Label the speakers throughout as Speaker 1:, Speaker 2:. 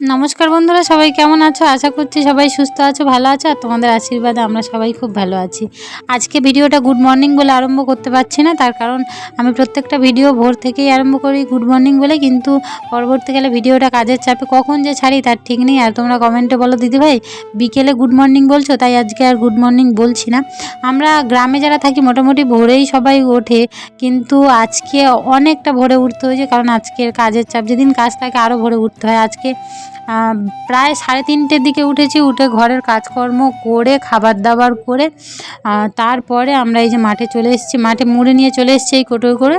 Speaker 1: নমস্কার বন্ধুরা, সবাই কেমন আছো? আশা করছি সবাই সুস্থ আছো, ভালো আছো, আর তোমাদের আশীর্বাদে আমরা সবাই খুব ভালো আছি। আজকে ভিডিওটা গুড মর্নিং বলে আরম্ভ করতে পারছি না, তার কারণ আমি প্রত্যেকটা ভিডিও ভোর থেকেই আরম্ভ করি গুড মর্নিং বলে, কিন্তু পরবর্তীকালে ভিডিওটা কাজের চাপে কখন যে ছাড়ি তার ঠিক নেই, আর তোমরা কমেন্টে বলো, দিদিভাই, বিকেলে গুড মর্নিং বলছো? তাই আজকে আর গুড মর্নিং বলছি না। আমরা গ্রামে যারা থাকি, মোটামুটি ভোরেই সবাই ওঠে, কিন্তু আজকে অনেকটা ভোরে উঠতে হয়েছে, কারণ আজকের কাজের চাপ, যেদিন কাজ থাকে আরও ভোরে উঠতে হয়। আজকে প্রায় সাড়ে তিনটের দিকে উঠেছি উঠে ঘরের কাজকর্ম করে খাবার দাবার করে তারপরে আমরা এই যে মাঠে চলে এসেছি মাঠে মুড়ি নিয়ে চলে এসেছি এই কৌটোয় করে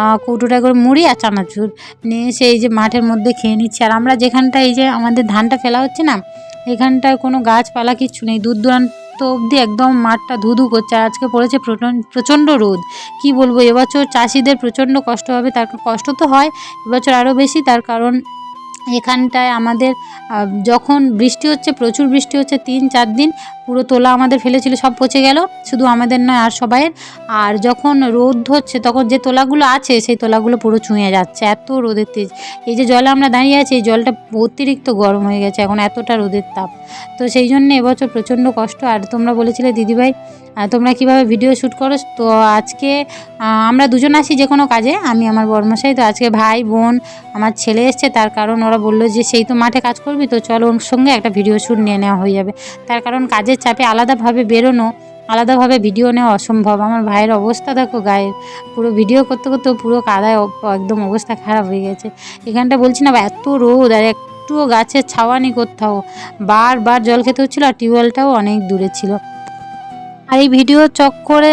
Speaker 1: আহ, কৌটোটায় করে মুড়ি আর চানাচুর নিয়ে এসে এই যে মাঠের মধ্যে খেয়ে নিচ্ছি। আর আমরা যেখানটা এই যে আমাদের ধানটা ফেলা হচ্ছে না এখানটায় কোনো গাছপালা কিচ্ছু নেই। দূর দূরান্ত অবধি একদম মাঠটা ধুধু করছে। আজকে পড়েছে প্রচণ্ড রোদ। কি বলব এবছর চাষিদের প্রচণ্ড কষ্ট হবে তার কষ্ট তো হয় এবছর আরও বেশি তার কারণ এখানটায় আমাদের যখন বৃষ্টি হচ্ছে প্রচুর বৃষ্টি হচ্ছে তিন চার দিন পুরো তোলা আমাদের ফেলেছিল, সব পচে গেল, শুধু আমাদের নয় আর সবাইয়ের। আর যখন রোদ হচ্ছে তখন যে তোলাগুলো আছে, সেই তোলাগুলো পুরো ছুঁয়ে যাচ্ছে, এত রোদের তেজ। এই যে জলে আমরা দাঁড়িয়ে আছি, এই জলটা অতিরিক্ত গরম হয়ে গেছে, এখন এতটা রোদের তাপ। তো সেই জন্য এবছর প্রচণ্ড কষ্ট, আর তোমরা বলেছিলে, দিদিভাই তোমরা কীভাবে ভিডিও শ্যুট করো? তো আজকে আমরা দুজন আসি যে কোনো কাজে, আমি, আমার বর্মশাই, তো আজকে ভাই, বোন, আমার ছেলে এসছে, তার কারণ ওরা বলল যে, সেই তো মাঠে কাজ করবি, তো চলো ওর সঙ্গে একটা ভিডিও শ্যুট নিয়ে নেওয়া হয়ে যাবে। তার কারণ কাজের চাপে আলাদাভাবে বেরোনো, আলাদাভাবে ভিডিও নেওয়া অসম্ভব। আমার ভাইয়ের অবস্থা দেখো গায়ের পুরো ভিডিও করতে করতে পুরো কাদায় একদম অবস্থা খারাপ হয়ে গেছে। এখানটা বলছি না এত রোদ আর একটুও গাছের ছাওয়া নেই কোথাও। বারবার জল খেতে হচ্ছিল আর টিউবওয়েলটাও অনেক দূরে ছিল। আর এই ভিডিও চক করে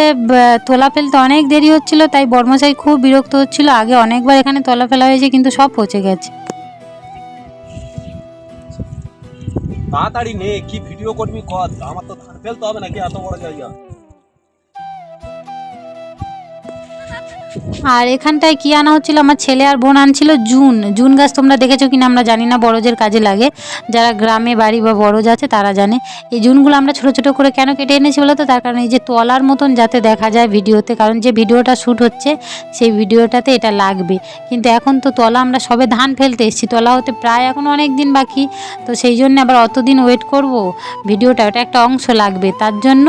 Speaker 1: তোলা ফেলতে অনেক দেরি হচ্ছিল, তাই বর্মশাই খুব বিরক্ত হচ্ছিল। আগে অনেকবার এখানে তলা ফেলা হয়েছে, কিন্তু সব পচে গেছে।
Speaker 2: তাড়াতাড়ি নে, কি ভিডিও করবি কর। আমার তো ধান ফেলতে হবে নাকি, এত বড় জায়গা।
Speaker 1: আর এখানটায় কি আনা হচ্ছিল? আমার ছেলে আর বোন আনছিল জুন। জুন গাছ তোমরা দেখেছ কিনা আমরা জানি না, বড়জের কাজে লাগে। যারা গ্রামে বাড়ি বা বড়জ আছে তারা জানে। এই জুনগুলো আমরা ছোট ছোট করে কেন কেটে এনেছি বলো তো? তার কারণ এই যে তলার মতন যাতে দেখা যায় ভিডিওতে, কারণ যে ভিডিওটা শ্যুট হচ্ছে, সেই ভিডিওটাতে এটা লাগবে। কিন্তু এখন তো তলা আমরা সবে ধান ফেলতে এসেছি। তলা হতে প্রায় এখন অনেক দিন বাকি। তো সেই জন্য আবার অতদিন ওয়েট করব ভিডিওটা। ওটা একটা অংশ লাগবে। তার জন্য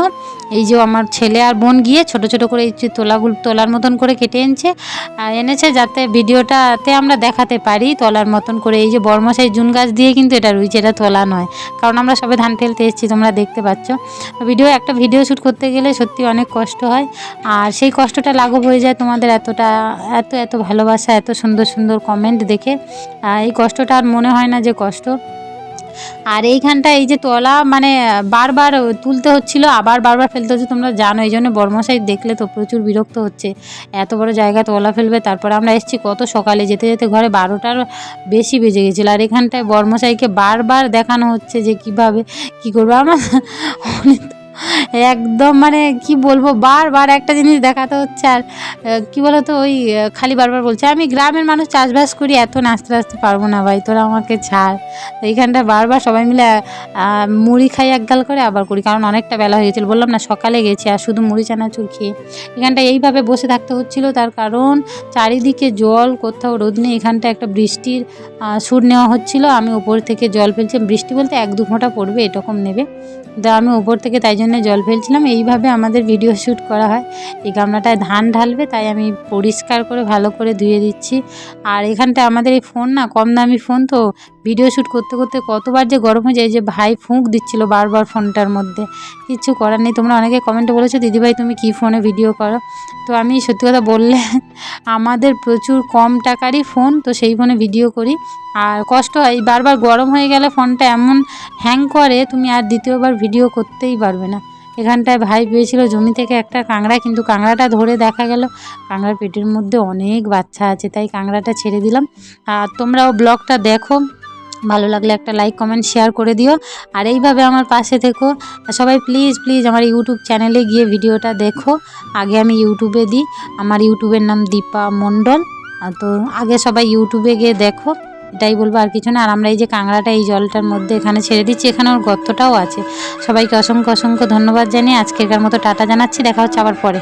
Speaker 1: এই যে আমার ছেলে আর বোন গিয়ে ছোট ছোট করে এই তোলাগুলো তোলার মতন করে কেটে এনেছে আর এনেছে যাতে ভিডিওটাতে আমরা দেখাতে পারি তলার মতন করে। এই যে বর্মশাই জুন গাছ দিয়ে কিন্তু এটা রুইছে এটা তোলা নয়। কারণ আমরা সবে ধান ফেলতে এসেছি, তোমরা দেখতে পাচ্ছ। ভিডিও, একটা ভিডিও শ্যুট করতে গেলে সত্যি অনেক কষ্ট হয়। আর সেই কষ্টটা লাঘব হয়ে যায় তোমাদের এতটা, এত এত ভালোবাসা, এত সুন্দর সুন্দর কমেন্ট দেখে। এই কষ্টটা আর মনে হয় না যে কষ্ট। আর এইখানটা এই যে তলা মানে বারবার তুলতে হচ্ছিল, আবার বারবার ফেলতে হচ্ছে, তোমরা জানো, এই জন্য বর্মশাই দেখলে তো প্রচুর বিরক্ত হচ্ছে। এত বড় জায়গা তলা ফেলবে, তারপর আমরা এসেছি কত সকালে, যেতে যেতে ঘরে বারোটার বেশি বেজে গেছিল। আর এখানটায় বর্মশাইকে বারবার দেখানো হচ্ছে যে কীভাবে কি করব। আমার একদম মানে কি বলব, বারবার একটা জিনিস দেখাতে হচ্ছে আর কি বলতো ওই খালি বারবার বলছে, আমি গ্রামের মানুষ চাষবাস করি, এত নাচতে নাচতে পারব না ভাই, তোরা আমাকে ছাড়। তো এইখানটা বারবার সবাই মিলে মুড়ি খাই এক গাল করে আবার করি, কারণ অনেকটা বেলা হয়ে গেছিল, বললাম না সকালে গেছি আর শুধু মুড়ি, চানাচুর খেয়ে। এখানটা এইভাবে বসে থাকতে হচ্ছিল, তার কারণ চারিদিকে জল, কোথাও রোদ নেই এখানটা একটা বৃষ্টির সুর নেওয়া হচ্ছিল, আমি উপর থেকে জল ফেলছি, বৃষ্টি বলতে এক দু ফোঁটা পড়বে, এরকম নেবে। তো আমি উপর থেকে তাই জন্য জল ফেলছিলাম। এইভাবে আমাদের ভিডিও শ্যুট করা হয়। এই গামলাটায় ধান ঢালবে, তাই আমি পরিষ্কার করে ভালো করে ধুয়ে দিচ্ছি। আর এখানটা আমাদের এই ফোন না কম দামি ফোন তো ভিডিও শ্যুট করতে করতে কতবার যে গরম হয়ে যায় যে ভাই ফুঁক দিচ্ছিল বারবার ফোনটার মধ্যে। কিচ্ছু করার নেই। তোমরা অনেকে কমেন্টে বলেছ, দিদিভাই, তুমি কী ফোনে ভিডিও করো? তো আমি সত্যি কথা বললে আমাদের প্রচুর কম টাকারই ফোন, তো সেই ফোনে ভিডিও করি। আর কষ্ট হয় বারবার গরম হয়ে গেলে ফোনটা এমন হ্যাং করে, তুমি আর দ্বিতীয়বার ভিডিও করতেই পারবে না। এখানটায় ভাই পেয়েছিল জমি থেকে একটা কাঁকড়া, কিন্তু কাঁকড়াটা ধরে দেখা গেল, কাঁকড়ার পেটের মধ্যে অনেক বাচ্চা আছে, তাই কাঁকড়াটা ছেড়ে দিলাম। আর তোমরাও ব্লগটা দেখো। ভালো লাগলে একটা লাইক কমেন্ট শেয়ার করে দিও। আর এইভাবে আমার পাশে থেকো। সবাই প্লিজ প্লিজ আমার ইউটিউব চ্যানেলে গিয়ে ভিডিওটা দেখো। আগে আমি ইউটিউবে দিই। আমার ইউটিউবের নাম দীপা মণ্ডল। তো আগে সবাই ইউটিউবে গিয়ে দেখো। এটাই বলব, আর কিছু না। আর আমরা এই যে কাঁকড়াটা, এই জলটার মধ্যে এখানে ছেড়ে দিচ্ছি। এখানে ওর গর্তটাও আছে। সবাইকে অসংখ্য অসংখ্য ধন্যবাদ জানিয়ে আজকেরকার মতো টাটা জানাচ্ছি। দেখা হচ্ছে আবার পরে।